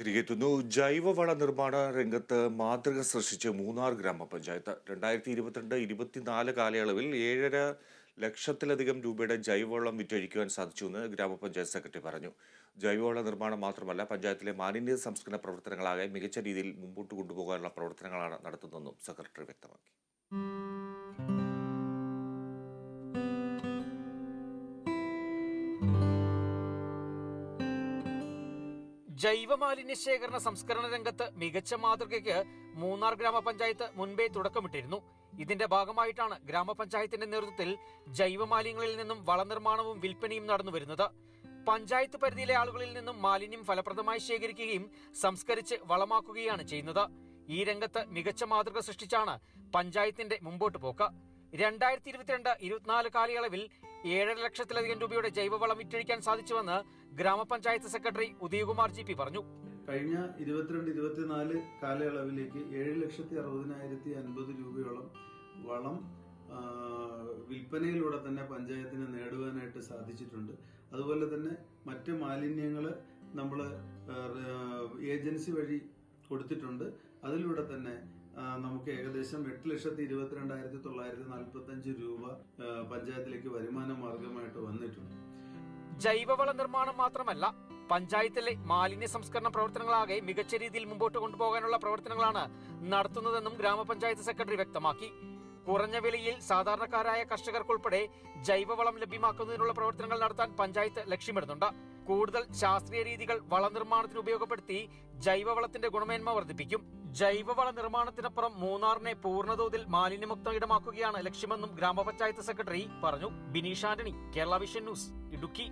തിരികെ എത്തുന്നു ജൈവവള നിർമ്മാണ രംഗത്ത് മാതൃക സൃഷ്ടിച്ച് മൂന്നാർ ഗ്രാമപഞ്ചായത്ത്. രണ്ടായിരത്തി ഇരുപത്തിരണ്ട് ഇരുപത്തിനാല് കാലയളവിൽ ഏഴര ലക്ഷത്തിലധികം രൂപയുടെ ജൈവവളം വിറ്റഴിക്കുവാൻ സാധിച്ചുവെന്ന് ഗ്രാമപഞ്ചായത്ത് സെക്രട്ടറി പറഞ്ഞു. ജൈവവള നിർമ്മാണം മാത്രമല്ല പഞ്ചായത്തിലെ മാലിന്യ സംസ്കരണ പ്രവർത്തനങ്ങളാകെ മികച്ച രീതിയിൽ മുമ്പോട്ട് കൊണ്ടുപോകാനുള്ള പ്രവർത്തനങ്ങളാണ് നടത്തുന്നതെന്നും സെക്രട്ടറി വ്യക്തമാക്കി. ജൈവമാലിന്യ ശേഖരണ സംസ്കരണ രംഗത്ത് മികച്ച മാതൃകയ്ക്ക് മൂന്നാർ ഗ്രാമപഞ്ചായത്ത് മുൻപേ തുടക്കമിട്ടിരുന്നു. ഇതിന്റെ ഭാഗമായിട്ടാണ് ഗ്രാമപഞ്ചായത്തിന്റെ നേതൃത്വത്തിൽ ജൈവമാലിന്യങ്ങളിൽ നിന്നും വളനിർമ്മാണവും വിൽപ്പനയും നടന്നു വരുന്നത്. പഞ്ചായത്ത് പരിധിയിലെ ആളുകളിൽ നിന്നും മാലിന്യം ഫലപ്രദമായി ശേഖരിക്കുകയും സംസ്കരിച്ച് വളമാക്കുകയാണ് ചെയ്യുന്നത്. ഈ രംഗത്ത് മികച്ച മാതൃക സൃഷ്ടിച്ചാണ് പഞ്ചായത്തിന്റെ മുമ്പോട്ട് പോക്ക്. രണ്ടായിരത്തി ഇരുപത്തിരണ്ട് ഇരുപത്തിനാല് കാലയളവിൽ ഏഴര ലക്ഷത്തിലധികം രൂപയുടെ ജൈവവളം വിറ്റഴിക്കാൻ സാധിച്ചുവെന്ന് ഗ്രാമപഞ്ചായത്ത് സെക്രട്ടറി ഉദയകുമാർ ജി പി പറഞ്ഞു. കഴിഞ്ഞ ഇരുപത്തിരണ്ട് ഇരുപത്തിനാല് കാലയളവിലേക്ക് ഏഴ് ലക്ഷത്തി അറുപതിനായിരത്തി അൻപത് രൂപയോളം വളം വിൽപ്പനയിലൂടെ തന്നെ പഞ്ചായത്തിന് നേടുവാനായിട്ട് സാധിച്ചിട്ടുണ്ട്. അതുപോലെ തന്നെ മറ്റ് മാലിന്യങ്ങൾ നമ്മൾ ഏജൻസി വഴി കൊടുത്തിട്ടുണ്ട്. അതിലൂടെ തന്നെ നമുക്ക് ഏകദേശം എട്ട് ലക്ഷത്തി ഇരുപത്തിരണ്ടായിരത്തി തൊള്ളായിരത്തി നാൽപ്പത്തി അഞ്ച് രൂപ പഞ്ചായത്തിലേക്ക് വരുമാന മാർഗമായിട്ട് വന്നിട്ടുണ്ട്. ജൈവവള നിർമ്മാണം മാത്രമല്ല പഞ്ചായത്തിലെ മാലിന്യ സംസ്കരണ പ്രവർത്തനങ്ങളാകെ മികച്ച രീതിയിൽ മുമ്പോട്ട് കൊണ്ടുപോകാനുള്ള പ്രവർത്തനങ്ങളാണ് നടത്തുന്നതെന്നും ഗ്രാമപഞ്ചായത്ത് സെക്രട്ടറി വ്യക്തമാക്കി. കുറഞ്ഞ വിലയിൽ സാധാരണക്കാരായ കർഷകർക്കുൾപ്പെടെ ജൈവവളം ലഭ്യമാക്കുന്നതിനുള്ള പ്രവർത്തനങ്ങൾ നടത്താൻ പഞ്ചായത്ത് ലക്ഷ്യമിടുന്നുണ്ട്. കൂടുതൽ ശാസ്ത്രീയ രീതികൾ വളനിർമ്മാണത്തിന് ഉപയോഗപ്പെടുത്തി ജൈവവളത്തിന്റെ ഗുണമേന്മ വർദ്ധിപ്പിക്കും. ജൈവവള നിർമ്മാണത്തിനപ്പുറം മൂന്നാറിനെ പൂർണതോതിൽ മാലിന്യമുക്ത ഇടമാക്കുകയാണ് ലക്ഷ്യമെന്നും ഗ്രാമപഞ്ചായത്ത് സെക്രട്ടറി പറഞ്ഞു Bineesh Antony. Kerala vision news Idukki.